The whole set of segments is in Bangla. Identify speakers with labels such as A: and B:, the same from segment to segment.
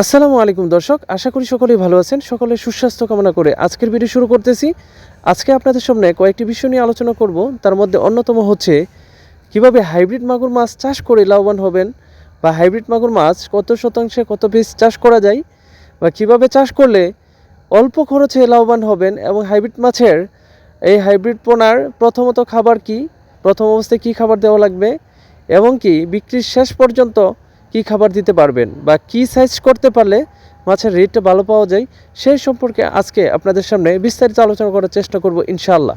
A: আসসালামু আলাইকুম দর্শক, আশা করি সকলেই ভালো আছেন। সকলে সুস্বাস্থ্য কামনা করে আজকের ভিডিও শুরু করতেছি। আজকে আপনাদের সামনে কয়েকটি বিষয় নিয়ে আলোচনা করব। তার মধ্যে অন্যতম হচ্ছে, কীভাবে হাইব্রিড মাগুর মাছ চাষ করে লাভবান হবেন বা হাইব্রিড মাগুর মাছ কত শতাংশে কত পিস চাষ করা যায় বা কীভাবে চাষ করলে অল্প খরচে লাভবান হবেন এবং হাইব্রিড মাছের এই হাইব্রিড পোনার প্রথমত খাবার কি, প্রথম অবস্থায় কী খাবার দেওয়া লাগবে এবং কি বিক্রির শেষ পর্যন্ত কি খাবার দিতে পারবেন বা কি সাইজ করতে পারলে মাছের রেটটা ভালো পাওয়া যায়, সেই সম্পর্কে আজকে আপনাদের সামনে বিস্তারিত আলোচনা করার চেষ্টা করব ইনশাআল্লাহ।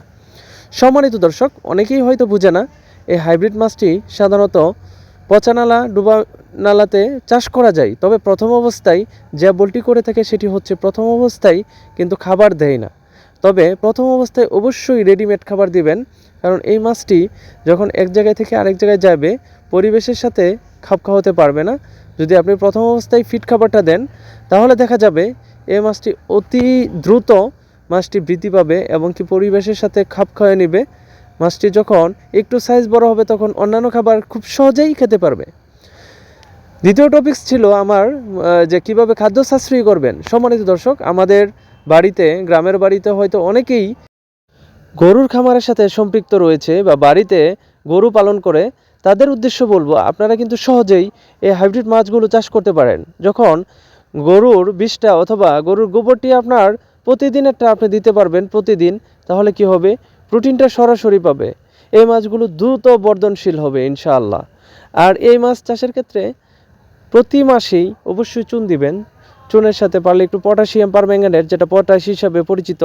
A: সম্মানিত দর্শক, অনেকেই হয়তো বুঝে না, এই হাইব্রিড মাছটি সাধারণত পচা নালা ডুবা নালাতে চাষ করা যায়। তবে প্রথম অবস্থায় যে বলটি করে থাকে সেটি হচ্ছে প্রথম অবস্থায় কিন্তু খাবার দেয় না। তবে প্রথম অবস্থায় অবশ্যই রেডিমেড খাবার দিবেন, কারণ এই মাছটি যখন এক জায়গায় থেকে আরেক জায়গায় যাবে, পরিবেশের সাথে খাপ খাওয়াতে পারবে না। যদি আপনি প্রথম অবস্থায় ফিট খাবারটা দেন, তাহলে দেখা যাবে এই মাছটি অতি দ্রুত মাছটি বৃদ্ধি পাবে এবং কি পরিবেশের সাথে খাপ খাওয়ায় নেবে। মাছটি যখন একটু সাইজ বড় হবে, তখন অন্যান্য খাবার খুব সহজেই খেতে পারবে। দ্বিতীয় টপিকস ছিল আমার যে কীভাবে খাদ্য সাশ্রয়ী করবেন। সম্মানিত দর্শক, আমাদের বাড়িতে, গ্রামের বাড়িতে হয়তো অনেকেই গরুর খামারের সাথে সম্পৃক্ত রয়েছে বা বাড়িতে গরু পালন করে। তাদের উদ্দেশ্য বলব, আপনারা কিন্তু সহজেই এই হাইব্রিড মাছগুলো চাষ করতে পারেন। যখন গরুর বিষটা অথবা গরুর গোবরটি আপনার প্রতিদিন একটা আপনি দিতে পারবেন প্রতিদিন, তাহলে কি হবে? প্রোটিনটা সরাসরি পাবে। এই মাছগুলো দ্রুত বর্ধনশীল হবে, ইনশাআল্লাহ। আর এই মাছ চাষের ক্ষেত্রে প্রতি মাসেই অবশ্যই চুন দিবেন। চুনের সাথে পারলে একটু পটাশিয়াম পারম্যাঙ্গানেট, যেটা পটাশ হিসাবে পরিচিত।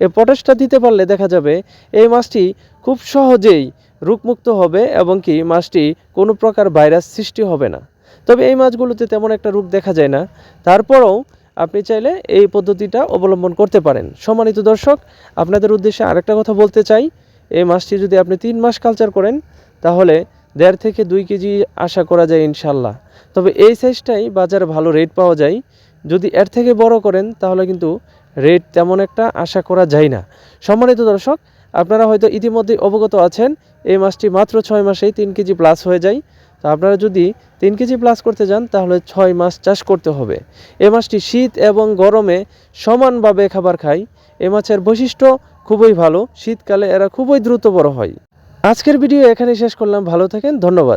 A: এই পটাশটা দিতে পারলে দেখা যাবে এই মাছটি খুব সহজেই রোগমুক্ত হবে এবং কি মাছটি কোনো প্রকার ভাইরাস সৃষ্টি হবে না। তবে এই মাছগুলোতে তেমন একটা রোগ দেখা যায় না। তারপরেও আপনি চাইলে এই পদ্ধতিটা অবলম্বন করতে পারেন। সম্মানিত দর্শক, আপনাদের উদ্দেশ্যে আরেকটা কথা বলতে চাই। এই মাছটি যদি আপনি তিন মাস কালচার করেন, তাহলে দেড় থেকে দুই কেজি আশা করা যায় ইনশাল্লাহ তবে এই সাইজটাই বাজারে ভালো রেট পাওয়া যায়। যদি এর থেকে বড় করেন, তাহলে কিন্তু রেট তেমন একটা আশা করা যায় না। সম্মানিত দর্শক, আপনারা হয়তো ইতিমধ্যে অবগত আছেন, এই মাছটি মাত্র ছয় মাসেই তিন কেজি প্লাস হয়ে যায়। তো আপনারা যদি তিন কেজি প্লাস করতে যান, তাহলে ছয় মাস চাষ করতে হবে। এ মাছটি শীত এবং গরমে সমানভাবে খাবার খায় এ মাছের বৈশিষ্ট্য খুবই ভালো। শীতকালে এরা খুবই দ্রুত বড় হয়। আজকের ভিডিও এখানে শেষ করলাম। ভালো থাকেন। ধন্যবাদ।